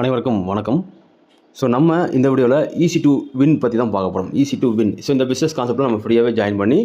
அனைவருக்கும் வணக்கம். ஸோ நம்ம இந்த வீடியோவில் ஈஸி டு வின் பற்றி தான் பார்க்க போகிறோம் ஈஸி டு வின் ஸோ இந்த பிஸ்னஸ் கான்செப்ட்டில் நம்ம ஃப்ரீயாகவே ஜாயின் பண்ணி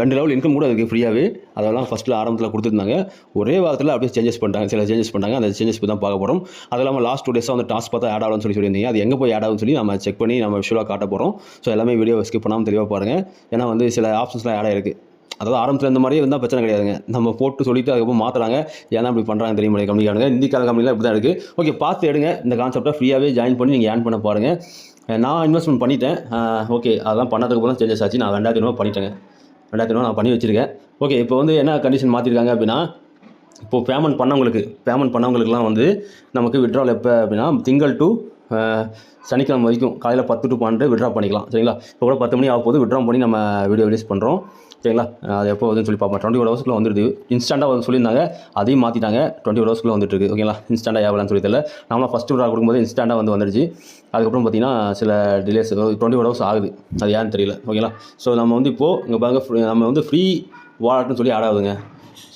ரெண்டு லெவல் இன்கம் கூட அதுக்கு ஃப்ரீயாகவே அதெல்லாம் ஃபஸ்ட்டில் ஆரம்பத்தில் கொடுத்துருந்தாங்க. ஒரே வாரத்தில் அப்படியே சேஞ்சஸ் பண்ணிட்டாங்க. சில சேஞ்சஸ் பண்ணிட்டாங்க. அந்த சேஞ்சஸ் தான் பார்க்க போகிறோம் அது இல்லாமல் லாஸ்ட் டூ டேஸாக வந்து டாஸ்க் பார்த்தா ஆட் ஆகும்னு சொல்லி சொல்லியிருந்தீங்க. அது எங்கே போய் ஆட் ஆகும்னு சொல்லி நம்ம செக் பண்ணி நம்ம விஷுவலாக காட்ட போகிறோம் ஸோ எல்லாமே வீடியோ ஸ்கிப் பண்ணாமல் தெளிவாக பாருங்கள் ஏன்னா வந்து சில ஆப்ஷன்ஸ்லாம் ஆட் ஆயிருக்கு. அதாவது ஆரம்பத்தில் இந்த மாதிரியே இருந்தால் பிரச்சனை கிடையாதுங்க. நம்ம போட்டு சொல்லிட்டு அதுக்கப்புறம் மாற்றுறாங்க ஏன்னா இப்படி பண்ணுறாங்க தெரியுமா முடியாது கம்பெனிக்கானுங்க இந்திக்கான கம்பெனிலாம் இப்படி தான் இருக்குது ஓகே பார்த்து எடுங்க. இந்த கான்செப்டை ஃப்ரீயாகவே ஜாயின் பண்ணி நீங்கள் ஏர்ன் பண்ண பாருங்கள் நான் இன்வெஸ்ட்மெண்ட் பண்ணிட்டேன். ஓகே அதெல்லாம் பண்ணதுக்கு அப்புறம் சேஞ்சஸ் ஆச்சு. நான் ரெண்டாயிரத்தி ரூபா பண்ணிட்டேங்க. ரெண்டாயிரத்தி ஐநூறு நான் பண்ணி வச்சிருக்கேன். ஓகே இப்போ வந்து என்ன கண்டிஷன் மாற்றிருக்காங்க அப்படின்னா இப்போது பேமெண்ட் பண்ணவங்களுக்கு பேமெண்ட் பண்ணவங்களுக்குலாம் வந்து நமக்கு விட்ரால் எப்போ அப்படின்னா திங்கள் டு சனிக்கிழமை வரைக்கும் காலையில் பத்து டு பன்னெண்டு விட்ரா பண்ணிக்கலாம். சரிங்களா? இப்போ கூட பத்து மணி ஆக போது விட்ரா பண்ணி நம்ம வீடியோ ரிலீஸ் பண்ணுறோம் சரிங்களா? அது எப்போ வருதுன்னு சொல்லி பார்ப்போம். டுவெண்ட்டி ஃபோர் ஹவர்ஸ்க்குள்ளே வந்துடுது இன்ஸ்டண்ட்டாக வந்து சொல்லியிருந்தாங்க. அதையும் மாற்றிட்டாங்க டுவெண்ட்டி ஃபோர் ஹவர்ஸ்க்குள்ளே வந்துட்டு இருக்கு. ஓகேங்களா? இன்ஸ்டண்ட்டாக ஏவலான்னு சொல்லி தெரியல. நம்மளாம் ஃபஸ்ட்டு விட்ரா கொடுக்கும்போது இன்ஸ்டண்ட்டாக வந்து வந்துடுச்சு அதுக்கப்புறம் பார்த்தீங்கன்னா சில டிலேஸ் டுவெண்ட்டி ஃபோர் ஹவர்ஸ் ஆகுது. அது ஏன்னு தெரியல. ஓகேங்களா? ஸோ நம்ம வந்து இப்போது இங்கே பாருங்க நம்ம வந்து ஃப்ரீ வாலெட்னு சொல்லி ஆட் ஆகுதுங்க.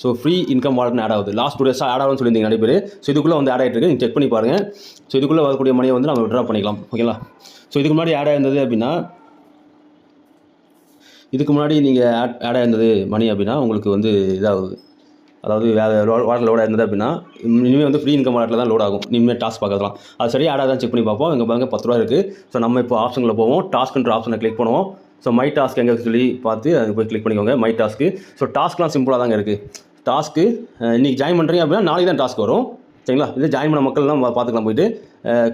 ஸோ ஃப்ரீ இன்கம் வாலெட்னு ஆட் ஆகுது. லாஸ்ட் டூ டேஸாக ஆட் ஆகும்னு சொல்லியிருந்தீங்க நிறைய பேர். ஸோ இதுக்குள்ளே வந்து ஆட் ஆகிட்டு இருக்கு. நீங்கள் செக் பண்ணி பாருங்கள் ஸோ இதுக்குள்ளே வரக்கூடிய மணியை வந்து நம்ம விட்ரா பண்ணிக்கலாம். ஓகேங்களா ஸோ இதுக்கு முன்னாடி ஆட் ஆயிருந்தது அப்படின்னா இதுக்கு முன்னாடி நீங்கள் ஆட் ஆட் ஆயிருந்தது மணி அப்படின்னா உங்களுக்கு வந்து இதாகுது. அதாவது வேறு வாட்டில் லோட் ஆயிருந்தது அப்படின்னா இனிமேல் வந்து ஃப்ரீ இன்கம் வாட்டில் தான் லோட் ஆகும். இனிமேல் டாஸ்க் பார்க்கலாம் அது சரியாக ஆடாதான் செக் பண்ணி பார்ப்போம். இங்கே பாருங்க பத்து ரூபா இருக்குது ஸோ நம்ம இப்போ ஆப்ஷனில் போவோம். டாஸ்க்ன்ற ஆப்ஷனை கிளிக் பண்ணுவோம். ஸோ மை டாஸ்க் எங்கே சொல்லி பார்த்து அது போய் கிளிக் பண்ணிக்கோங்க மை டாஸ்க்கு ஸோ டாஸ்க்லாம் சிம்பிளாக தாங்க இருக்குது டாஸ்க்கு இன்றைக்கி ஜாயின் பண்ணுறீங்க அப்படின்னா நாளைக்கு தான் டாஸ்க் வரும். சரிங்களா? இது ஜாயின் பண்ண மக்கள்லாம் பார்த்துக்கலாம் போயிட்டு.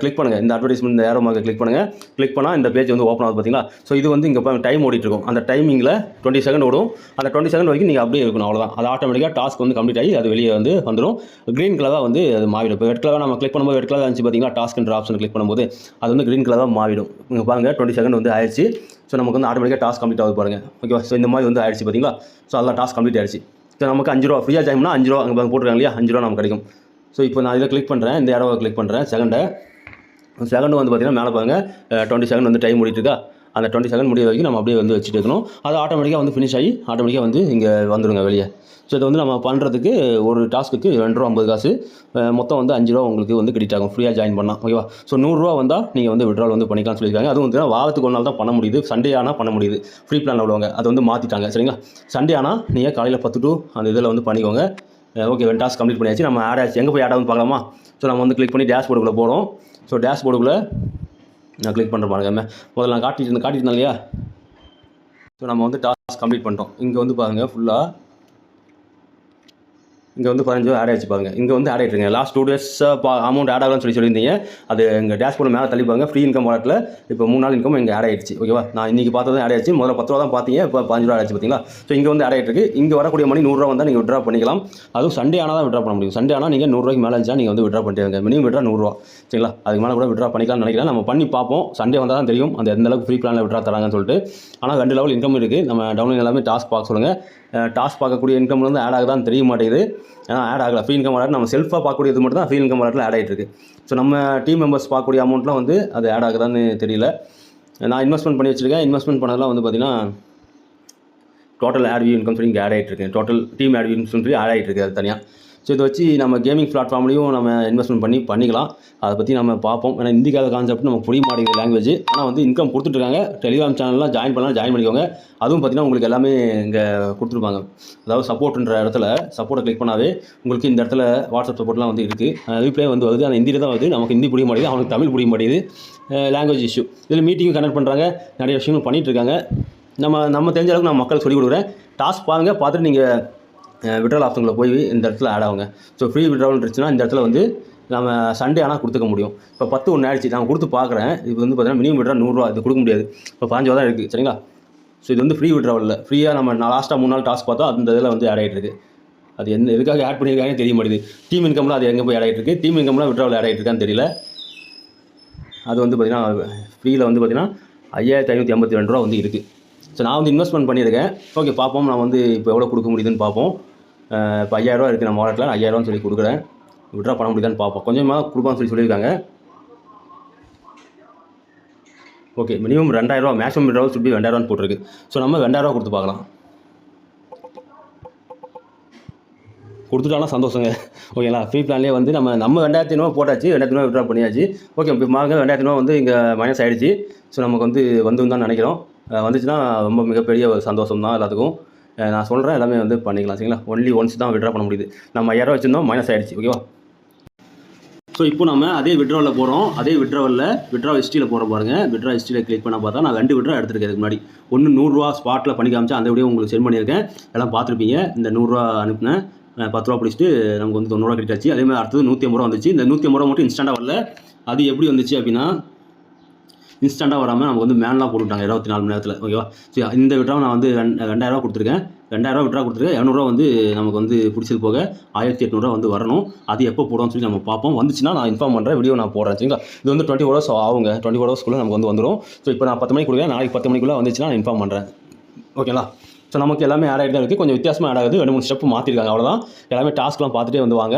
கிளிக் பண்ணுங்கள் இந்த அட்வர்டைஸ்மெண்ட் இந்த ஏரோ மார்க்கை கிளிக் பண்ணுங்கள் கிளிக் பண்ணால் இந்த பேஜ் வந்து ஓப்பன் ஆகுது பார்த்தீங்களா ஸோ இது வந்து இங்கே டைம் ஓடிட்டு இருக்கும் அந்த டைமிங்கில் டுவெண்ட்டி செகண்ட் ஓடும். அந்த டுவெண்ட்டி செகண்ட் வரைக்கும் நீங்கள் அப்படியே இருக்கணும் அவ்வளோதான் அது ஆட்டோமேட்டிக்காக டாஸ்க் வந்து கம்ப்ளீட் ஆகி அது வெளியே வந்து வந்துடும் க்ரீன் கலராக வந்து அது மாறிடும். இப்போ ரெட் கலராக நம்ம கிளிக் பண்ணும்போது ரெட் கலர் இருந்துச்சு பார்த்தீங்கன்னா டாஸ்க்ன்ற ஆப்ஷன் கிளிக் பண்ணும்போது அது வந்து க்ரீன் கலராக மாறிடும். இங்கே பாருங்கள் டுவெண்ட்டி செகண்ட் வந்து ஆயிடுச்சு. ஸோ நமக்கு வந்து ஆட்டோமேட்டிக்காக டாஸ்க் கம்ப்ளீட் ஆகுது பாருங்கள் ஓகேவா ஸோ இந்த மாதிரி வந்து ஆயிடுச்சு பார்த்தீங்களா ஸோ அதெல்லாம் டாஸ்க் கம்ப்ளீட் ஆயிடுச்சு. ஸோ நமக்கு அஞ்சு ரூபா ஃப்ரீயாக ஜாயின் அஞ்சு ரூபா அங்கே போட்டுருக்காங்க இல்லையா? அஞ்சு ரூபா நமக்கு கிடைக்கும். ஸோ இப்போ நான் இதில் கிளிக் பண்ணுறேன் இந்த இடவை கிளிக் பண்ணுறேன் செகண்டை செகண்ட் வந்து பார்த்தீங்கன்னா மேலே பாருங்க. டுவெண்ட்டி செகண்ட் வந்து டைம் ஓடிட்டு அந்த டுவெண்ட்டி செகண்ட் முடிய வரைக்கும் நம்ம அப்படியே வந்து வச்சுட்டு இருக்கணும். அது ஆட்டோமேட்டிக்காக வந்து ஃபினிஷ் ஆகி ஆட்டோமேட்டிக்காக வந்து இங்கே வந்துடுங்க வெளியே. ஸோ இதை வந்து நம்ம பண்ணுறதுக்கு ஒரு டாஸ்க்குக்கு ரெண்டு ரூபா ஐம்பது காசு. மொத்தம் வந்து அஞ்சு ரூபா உங்களுக்கு வந்து கிரெடிட் ஆகும். ஃப்ரீயாக ஜாயின் பண்ணலாம் ஓகேவா ஸோ நூறுரூவா வந்தால் நீங்கள் வந்து விட்ரால் வந்து பண்ணிக்கலாம்னு சொல்லியிருக்காங்க. அதுவும் வந்து வாரத்துக்கு ஒரு நாள் தான் பண்ண முடியுது. சண்டே ஆனால் பண்ண முடியுது. ஃப்ரீ பிளான் உள்ளவங்க. அதை வந்து மாற்றிட்டாங்க சரிங்களா? சண்டே ஆனால் நீங்கள் காலையில் பத்து டூ அந்த இதில் வந்து பண்ணிக்கோங்க. ஓகே வென் டாஸ்க் கம்ப்ளீட் பண்ணியாச்சு. நம்ம ஆட் ஆச்சு. எங்கே போய் ஆட் ஆகும்னு பார்க்கலாமா? ஸோ நம்ம வந்து கிளிக் பண்ணி டேஷ் போர்டுக்குள்ளே போகிறோம் ஸோ டேஷ் போர்டுக்குள்ளே நான் கிளிக் பண்ணுற பாருங்க. முதல்ல நான் காட்டிட்டு இருந்தேன் காட்டிட்டு இருந்தேன் இல்லையா? ஸோ நம்ம வந்து டாஸ்க் கம்ப்ளீட் பண்ணிட்டோம். இங்கே வந்து பாருங்கள் ஃபுல்லாக இங்கே வந்து பதினஞ்சு ஆட் ஆயிடுச்சு பாருங்க. இங்கே வந்து add ஆகிட்டுருங்க last two days amount add ஆகலாம்னு சொல்லி சொல்லியிருந்தீங்க. அது எங்கள் டேஷ்போர்ட் மேலே தள்ளிப்பாங்க ஃப்ரீ இன்கம் வாலெட்டில் இப்போ மூணு நாள் இன்கம் இங்கே ஆட் ஆகிடுச்சு ஓகேவா நான் இன்றைக்கி பார்த்தது ஆட் ஆகிடுச்சு முதல்ல பத்து ரூபா தான் பார்த்தீங்க. இப்போ பதினஞ்சு ரூபா ஆயிடுச்சு பார்த்தீங்களா? ஸோ இங்கே வந்து ஆட் ஆகிட்டு இருக்கு இங்கே வரக்கூடிய மணி நூறுரூவா வந்தால் நீங்கள் விட்ரா பண்ணிக்கலாம். அதுவும் சண்டே ஆனால் தான் விட்ரா பண்ண முடியும். சண்டே ஆனால் நீங்கள் நூறுரூவாய்க்கு மேலே இருந்துச்சா நீங்கள் வந்து விட்ரா பண்ணிட்டு மினிமம் விட்ரா நூறுரூவா சரிங்களா? அதுக்கு மேலே கூட விட்ரா பண்ணிக்கலாம்னு நினைக்கிறேன். நம்ம பண்ணி பார்ப்போம். சண்டே வந்தால் தான் தெரியும். அந்த எந்த அளவுக்கு ஃப்ரீ பிளானில் விட்ரா தராங்கன்னு சொல்லிட்டு. ஆனால் ரெண்டு லெவல் இன்கம் இருக்குது நம்ம டவுன்லைன் எல்லாமே டாஸ்க் பார்க்க சொல்லுங்கள் டாஸ்க் பார்க்கக்கூடிய இன்கம் வந்து ஆட் ஆகுதான்னு தெரிய மாட்டேங்குது. ஏன்னா ஆட் ஆகலை. ஃப்ரீ இன்கம் வாலெட் நம்ம செல்ஃபாக பார்க்கக்கூடியது மட்டும் தான் ஃப்ரீ இன்கம் வாலெட்டில் ஆட் ஆகிட்டு இருக்கு. ஸோ நம்ம டீம் மெம்பர்ஸ் பார்க்கக்கூடிய அமௌண்ட்லாம் வந்து அது ஆட் ஆகுதான்னு தெரியல. நான் இன்வெஸ்ட்மெண்ட் பண்ணி வச்சுருக்கேன். இன்வெஸ்ட்மெண்ட் பண்ணதெல்லாம் வந்து பார்த்திங்கன்னா டோட்டல் ஆட் வியூ இன்கம் சொல்லி இங்கே ஆட் ஆகிட்டு இருக்கு. டோட்டல் டீம் ஆட் வியூ சொல்லி ஆட் ஆகிட்டு இருக்கு அது தனியாக ஸோ இதை வச்சு நம்ம கேமிங் பிளாட்ஃபார்ம்லையும் நம்ம இன்வெஸ்ட்மெண்ட் பண்ணி பண்ணிக்கலாம். அதை பற்றி நம்ம பார்ப்போம். ஏன்னா இந்திக்காத கான்செப்ட் நமக்கு புரிய மாட்டேங்குது லாங்குவேஜ் ஆனால் வந்து இன்கம் கொடுத்துட்ருக்காங்க. டெலிகிராம் சேனல்லாம் ஜாயின் பண்ணலாம் ஜாயின் பண்ணிக்கோங்க. அதுவும் பார்த்தீங்கன்னா உங்களுக்கு எல்லாமே இங்கே கொடுத்துருப்பாங்க. அதாவது சப்போர்ட்ன்ற இடத்துல சப்போர்ட்டை கிளிக் பண்ணாவே உங்களுக்கு இந்த இடத்துல வாட்ஸ்அப் சப்போர்ட்லாம் வந்து இருக்குது ரீப்ளே வந்து வருது. ஆனால் ஹிந்தியில் தான் வருது. நமக்கு ஹிந்தி புரிய மாட்டேங்குது. அவனுக்கு தமிழ் புரிய மாட்டேங்குது. லாங்குவேஜ் இஷ்யூ இதில் மீட்டிங்கும் கனெக்ட் பண்ணுறாங்க நிறைய விஷயங்கள் பண்ணிகிட்ருக்காங்க இருக்காங்க நம்ம நம்ம தெரிஞ்ச அளவுக்கு நான் மக்களுக்கு சொல்லிக் கொடுக்குறேன். டாஸ்க் பாருங்கள் பார்த்துட்டு நீங்கள் விட்ரால் ஆப்ஷனில் போய் இந்த இடத்துல ஆட் ஆகுங்க. ஸோ ஃப்ரீ விட்ரால் இருந்துச்சுன்னா இந்த இடத்துல வந்து நம்ம சண்டே ஆனால் கொடுத்துக்க முடியும். இப்போ பத்து ஒன்று ஆயிடுச்சு நான் கொடுத்து பார்க்குறேன். இது வந்து பார்த்தீங்கன்னா மினிமம் விட்ரா நூறுரூவா இது கொடுக்க முடியாது. இப்போ பாஞ்சு தான் இருக்குது சரிங்களா? ஸோ இது வந்து ஃப்ரீ விட்ராவல் இல்லை. ஃப்ரீயாக நம்ம லாஸ்ட்டாக மூணு நாள் டாஸ்க் பார்த்தா அந்த இதில் வந்து ஆட் ஆகிட்டு இருக்குது அது எந்த எதுக்காக ஆட் பண்ணியிருக்காங்கன்னு தெரிய மாட்டேங்குது. டீம் இன்கம்லாம் அது எங்கே போய் ஆட் ஆகிட்டு இருக்குது டீம் இன்கம்லாம் விட்ராவல் ஆட் ஆகிட்டு இருக்கான்னு தெரியல. அது வந்து பார்த்திங்கன்னா ஃப்ரீயில் வந்து பார்த்திங்கன்னா ஐயாயிரத்தி ஐநூற்றி ஐம்பத்தி ரெண்டு ரூபா வந்து இருக்குது ஸோ நான் வந்து இன்வெஸ்ட்மெண்ட் பண்ணியிருக்கேன். ஓகே பார்ப்போம் நான் வந்து இப்போ எவ்வளோ கொடுக்க முடியுதுன்னு பார்ப்போம். இப்போ ஐயாயிரரூவா இருக்குது நம்ம வாலெட்டில் ஐயாயிரரூவான்னு சொல்லி கொடுக்குறேன். விட்ரா பண்ண முடியுதான்னு பார்ப்போம் கொஞ்சமாக கொடுப்பான்னு சொல்லி சொல்லியிருக்காங்க. ஓகே மினிமம் ரெண்டாயிரரூவா மேக்ஸிமம் விட்ராவல் சுற்றி ரெண்டாயிரரூவான்னு போட்டிருக்கு. ஸோ நம்ம ரெண்டாயிரரூவா கொடுத்து பார்க்கலாம். கொடுத்துட்டாலும் சந்தோஷங்க. ஓகேங்களா ஃப்ரீ பிளான்லேயே வந்து நம்ம நம்ம ரெண்டாயிரத்தி ஐநூறுவா போட்டாச்சு. ரெண்டாயிரத்தி ஐநூறுவா விட்ரா பண்ணியாச்சு. ஓகே இப்போ மாங்க ரெண்டாயிரத்தி ஐநூறுவா வந்து இங்கே மைனஸ் ஆகிடுச்சு ஸோ நமக்கு வந்து வந்து தான் நினைக்கிறோம். வந்துச்சுன்னா ரொம்ப மிகப்பெரிய ஒரு சந்தோஷம் தான் எல்லாத்துக்கும். நான் சொல்கிறேன் எல்லாமே வந்து பண்ணிக்கலாம் சரிங்களா? ஒன்லி ஒன்ஸ் தான் விட்ரா பண்ண முடியுது. நம்ம ஐயாயிரம் வச்சிருந்தோம் மைனஸ் ஆகிடுச்சு ஓகேவா ஸோ இப்போ நம்ம அதே விட்ராவில் போகிறோம் அதே விட்ராவில் விட்ரா ஹிஸ்ட்ரியில் போகிற பாருங்க. விட்ரா ஹிஸ்ட்ரியில் கிளிக் பண்ண பார்த்தா நான் ரெண்டு விட்ரா எடுத்துருக்கேன் இதுக்கு முன்னாடி. ஒன்று நூறுரூவா ஸ்பாட்டில் பண்ணி காமிச்சா அந்த வீடியோ உங்களுக்கு சென்ட் பண்ணியிருக்கேன். எல்லாம் பார்த்துருப்பீங்க. இந்த நூறுரூவா அனுப்புனேன். பத்து ரூபா பிடிச்சிட்டு நமக்கு வந்து தொண்ணூறுவா கிடைச்சாச்சு அதே மாதிரி அடுத்தது நூற்றி ஐம்பது ரூபா வந்துச்சு இந்த நூற்றி ஐம்பது ரூபா மட்டும் இன்ஸ்டண்ட்டாக வரல. அது எப்படி வந்துச்சு அப்படின்னா இன்ஸ்டண்ட்டாக வராமல் நமக்கு வந்து மேன்லாம் போட்டுவிட்டாங்க இருபத்தி நாலு மணி நேரத்தில். ஓகேவா ஸோ இந்த விட்ராவை நான் வந்து ரெண்டு ரெண்டாயிரரூவா கொடுத்துருக்கேன். ரெண்டாயிரரூவா விட்ரா கொடுத்துருக்கேன். இரநூறுவா வந்து நமக்கு வந்து பிடிச்சது போக ஆயிரத்தி எட்நூறுவா வந்து வரணும். அது எப்போ போடுவோம்னு சொல்லி நம்ம பார்ப்போம். வந்துச்சுன்னா நான் இன்ஃபார்ம் பண்ணுறேன் வீடியோ நான் போடுறேன். சரிங்களா? இது வந்து டுவெண்ட்டி ஹவர்ஸ் ஆகுங்க. டுவெண்ட்டி ஃபோர் ஹவர்ஸ்க்குள்ளே நமக்கு வந்து வந்துடும் ஸோ இப்போ நான் பத்து மணிக்கு கொடுக்குறேன். நாளைக்கு பத்து மணிக்குள்ளே வந்துச்சுன்னா நான் இன்ஃபார்ம் பண்ணுறேன் ஓகேங்களா ஸோ நமக்கு எல்லாமே ஆட் ஆகிட்டு தான் இருக்குது கொஞ்சம் வித்தியாசமாக ஆட் ஆகுது. ரெண்டு மூணு ஸ்டெப் மாற்றிருக்காங்க அவ்வளோதான் எல்லாமே டாஸ்க்லாம் பார்த்துட்டே வந்து வாங்க.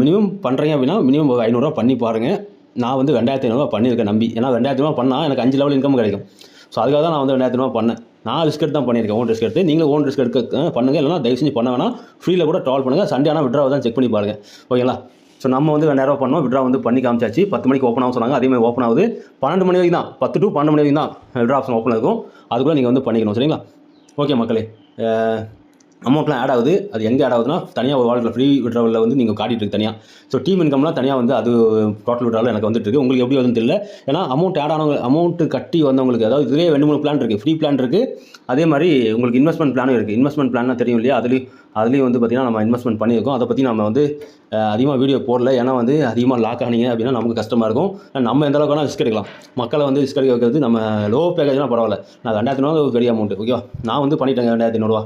மினிமம் பண்ணுறீங்க அப்படின்னா மினிமம் ஐநூறுரூவா பண்ணி பாருங்கள் நான் வந்து ரெண்டாயிரத்தி ஐநூறுரூவா பண்ணியிருக்கேன் நம்பி. ஏன்னா ரெண்டாயிரத்தி ரூபா பண்ணால் எனக்கு அஞ்சு லெவல் இன்கம் கிடைக்கும். ஸோ அதுக்காக தான் நான் வந்து ரெண்டாயிரத்தி ரூபா பண்ணேன். நான் ரிஸ்க் எடுத்து தான் பண்ணியிருக்கேன் ஓன் ரிஸ்க் எடுத்து. நீங்களும் ஓன் ரிஸ்க் எடுக்க பண்ணுங்கள் இல்லைனா தயவு செஞ்சு பண்ண வேணாம். ஃப்ரீயில் கூட ட்ராவல் பண்ணுங்கள் சண்டே ஆனால் விட்ராவை தான் செக் பண்ணி பாருங்கள் ஓகேங்களா ஸோ நம்ம வந்து ரெண்டாயிரம் பண்ணோம். விட்ரா வந்து பண்ணி காமிச்சாச்சு. பத்து மணிக்கு ஓப்பன் ஆகும் சொன்னாங்க. அதே மாதிரி ஓப்பன் ஆகுது. பன்னெண்டு மணி வரைக்கும் தான். பத்து டு பன்னெண்டு மணி வரைக்கும் தான். விட்ரா ஆப்ஷன் ஓப்பன் இருக்கும் அதுக்குள்ளே நீங்கள் வந்து பண்ணிக்கணும். சரிங்களா? ஓகே மக்களே. அமௌண்ட்லாம் ஆட் ஆகுது. அது எங்கே ஆட் ஆகுதுன்னா தனியாக ஒரு வாலெட்டில் ஃப்ரீ விட்ராவலில் வந்து நீங்கள் காட்டிட்டு இருக்கு தனியாக ஸோ டீம் இன்கம்லாம் தனியாக வந்து அது டோட்டல் விட்ராவில் எனக்கு வந்துட்டு இருக்கு. உங்களுக்கு எப்படி வருதுன்னு தெரியல. ஏன்னா அமௌண்ட் ஆட் ஆனவங்க அமௌண்ட் கட்டி வந்தவங்களுக்கு அதாவது இதுலேயே ரெண்டு மூணு பிளான் இருக்குது ஃப்ரீ பிளான் இருக்குது அதே மாதிரி உங்களுக்கு இன்வெஸ்ட்மெண்ட் பிளானும் இருக்குது இன்வெஸ்ட்மெண்ட் பிளான் தெரியும் இல்லையா? அதுலேயும் அதுலேயும் வந்து பார்த்திங்கன்னா நம்ம இன்வெஸ்ட்மெண்ட் பண்ணியிருக்கோம். அதை பற்றி நம்ம வந்து அதிகமாக வீடியோ போடல. ஏன்னா வந்து அதிகமாக லாக் ஆனீங்க அப்படின்னா நமக்கு கஷ்டமாக இருக்கும். நம்ம எந்த அளவுக்கு வேணால் ரிஸ்க் எடுக்கலாம். மக்களை வந்து ரிஸ்க் எடுக்க வைக்கிறது நம்ம லோ பேக்கேஜ்னால் பரவாயில்ல. நான் ரெண்டாயிரத்தி ஐநூறு ஒரு பெரிய அமௌண்ட் ஓகேவா நான் வந்து பண்ணிட்டேங்க ரெண்டாயிரத்தி ஐநூறுரூவா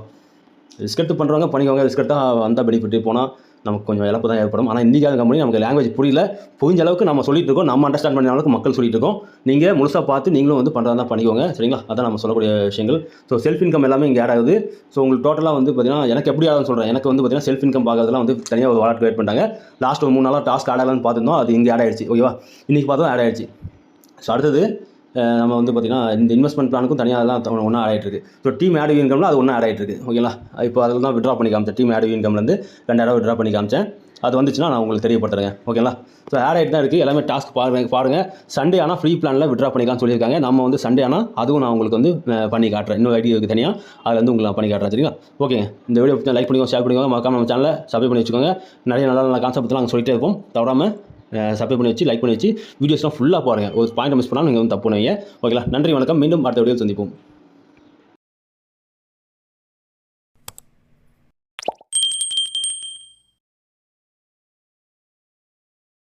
ரிஸ்க் எடுத்து பண்ணுறவங்க பண்ணிக்கோங்க ரிஸ்க் எடுத்தால் வந்தால் பெனிஃபிட் போனால் நமக்கு கொஞ்சம் இழப்பு தான் ஏற்படும். ஆனால் இந்திக்காத கம்பெனி நமக்கு லாங்குவேஜ் புரியல. புரிஞ்ச அளவுக்கு நம்ம சொல்லிட்டு இருக்கோம். நம்ம அண்டர்ஸ்டாண்ட் பண்ண அளவுக்கு மக்கள் சொல்லிட்டு இருக்கோம். நீங்கள் முழுசாக பார்த்து நீங்களும் வந்து பண்ணுறதா தான் பண்ணிக்கோங்க. சரிங்களா? அதான் நம்ம சொல்லக்கூடிய விஷயங்கள். ஸோ செல்ஃப் இன்கம் எல்லாமே இங்கே ஆட் ஆகுது. ஸோ உங்களுக்கு டோட்டலாக வந்து பார்த்தீங்கன்னா எனக்கு எப்படி ஆகுதுன்னு சொல்கிறேன் எனக்கு வந்து பார்த்தீங்கன்னா செல்ஃப் இன்கம் பார்க்கறதுலாம் வந்து தனியாக ஒரு வாலெட் கிரியேட் பண்ணிட்டாங்க. லாஸ்ட் ஒரு மூணு நாளாக டாஸ்க் ஆட் ஆகலான்னு பார்த்துருந்தோம். அது இங்கே ஆட் ஆயிடுச்சு. ஓகேவா இன்றைக்கி பார்த்தோம் ஆட் ஆயிடுச்சு. ஸோ அடுத்தது நம்ம வந்து பார்த்திங்கன்னா இந்த இன்வெஸ்ட்மெண்ட் பிளானுக்கும் தனியாக தான் ஒன்றா ஆட் ஆகிட்டு ஸோ டீம் ஆடு இன்கம்ல அது ஒன்றா ஆட் ஆகிட்டு இருக்கு ஓகேங்களா இப்போ அதில் தான் விட்ரா பண்ணி காமிச்சேன். டீம் ஆடு இன்கம்லேருந்து ரெண்டாயிரம் விட்ரா பண்ணி காமிச்சேன். அது வந்துச்சுன்னா நான் உங்களுக்கு தெரியப்படுத்துறேன் ஓகேங்களா ஸோ ஆட் ஆகிட்டு தான் இருக்குது எல்லாமே டாஸ்க் பாருங்க பாருங்கள் சண்டே ஆனால் ஃப்ரீ பிளானில் விட்ரா பண்ணிக்கலாம்னு சொல்லியிருக்காங்க. நம்ம வந்து சண்டே ஆனால் அதுவும் நான் உங்களுக்கு வந்து பண்ணி காட்டுறேன். இன்னொரு ஐடியா இருக்குது தனியாக அதில் வந்து உங்களுக்கு நான் பண்ணி காட்டுறேன். சரிங்களா? ஓகேங்க இந்த வீடியோ பற்றி லைக் பண்ணிக்கோங்க ஷேர் பண்ணிக்கோங்க. மறக்காம நம்ம சேனலை சப்ஸ்கிரைப் பண்ணி வச்சுக்கோங்க. நிறைய நல்ல நல்ல கான்செப்ட்லாம் நாங்கள் சொல்லிட்டே இருப்போம். தவறாமல் சப்ஸ்கிரைப் பண்ணி வச்சு லைக் பண்ணி வச்சு வீடியோஸ்லாம் ஃபுல்லாக பாருங்கள் ஒரு பாயிண்ட் மிஸ் பண்ணால் நீங்கள் வந்து தப்பு பண்ணுவீங்க ஓகேங்களா நன்றி வணக்கம். மீண்டும் அடுத்த வீடியோ சந்திப்போம்.